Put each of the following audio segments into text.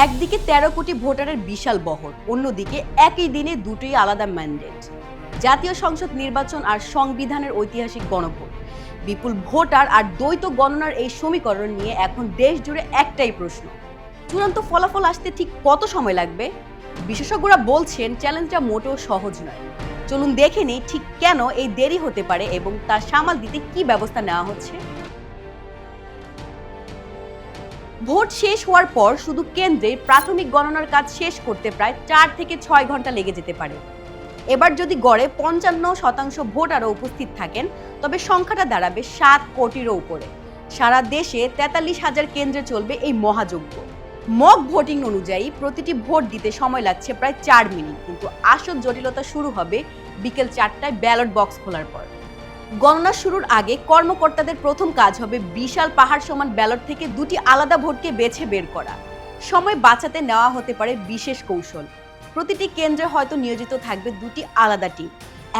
একদিকে তেরো কোটি ভোটারের বিশাল বহর, অন্যদিকে একই দিনে দুটোই আলাদা ম্যান্ডেট জাতীয় সংসদ নির্বাচন আর সংবিধানের ঐতিহাসিক গণভোট। বিপুল ভোটার আর দ্বৈত গণনার এই সমীকরণ নিয়ে এখন দেশ জুড়ে একটাই প্রশ্ন। চূড়ান্ত ফলাফল আসতে ঠিক কত সময় লাগবে? বিশেষজ্ঞরা বলছেন চ্যালেঞ্জটা মোটেও সহজ নয়। চলুন দেখে নিই ঠিক কেন এই দেরি হতে পারে এবং তার সামাল দিতে কি ব্যবস্থা নেওয়া হচ্ছে। ভোট শেষ হওয়ার পর শুধু কেন্দ্রে প্রাথমিক গণনার কাজ শেষ করতে প্রায় চার থেকে ছয় ঘণ্টা লেগে যেতে পারে। এবার যদি গড়ে পঞ্চান্ন শতাংশ ভোটারও উপস্থিত থাকেন, তবে সংখ্যাটা দাঁড়াবে সাত কোটিরও উপরে। সারা দেশে তেতাল্লিশ হাজার কেন্দ্রে চলবে এই মহাযজ্ঞ। মক ভোটিং অনুযায়ী প্রতিটি ভোট দিতে সময় লাগছে প্রায় চার মিনিট, কিন্তু আসল জটিলতা শুরু হবে বিকেল চারটায় ব্যালট বক্স খোলার পর। গণনা শুরুর আগে কর্মকর্তাদের প্রথম কাজ হবে বিশাল পাহাড় সমান ব্যালট থেকে দুটি আলাদা ভোটকে বেছে বের করা। সময় বাঁচাতে নেওয়া হতে পারে বিশেষ কৌশল। প্রতিটি কেন্দ্রে হয়তো নিয়োজিত থাকবে দুটি আলাদা টিম।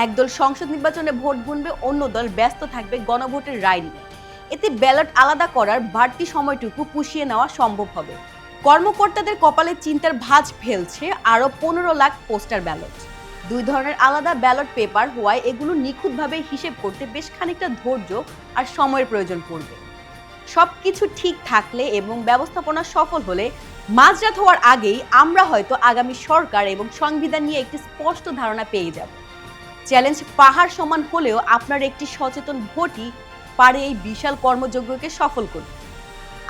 একদল সংসদ নির্বাচনে ভোট গুনবে, অন্য দল ব্যস্ত থাকবে গণভোটের রায় নিয়ে। এতে ব্যালট আলাদা করার বাড়তি সময়টুকু পুষিয়ে নেওয়া সম্ভব হবে। কর্মকর্তাদের কপালে চিন্তার ভাঁজ ফেলছে আরও পনেরো লাখ পোস্টার ব্যালট। দুই ধরনের আলাদা ব্যালট পেপার হওয়ায় এগুলো নিখুঁতভাবে হিসেব করতে বেশ খানিকটা ধৈর্য আর সময়ের প্রয়োজন পড়বে। সব কিছু ঠিক থাকলে এবং ব্যবস্থাপনা সফল হলে মাঝরাত হওয়ার আগেই আমরা হয়তো আগামী সরকার এবং সংবিধান নিয়ে একটি স্পষ্ট ধারণা পেয়ে যাব। চ্যালেঞ্জ পাহাড় সমান হলেও আপনার একটি সচেতন ভোটই পারে এই বিশাল কর্মযজ্ঞকে সফল করতে।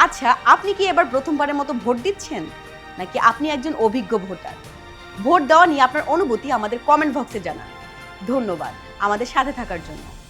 আচ্ছা আপনি কি এবার প্রথমবারের মতো ভোট দিচ্ছেন? নাকি আপনি একজন অভিজ্ঞ ভোটার? ভোট দেওয়া নিয়ে আপনার অনুভূতি আমাদের কমেন্ট বক্সে জানান। ধন্যবাদ। আমাদের সাথে থাকার জন্য।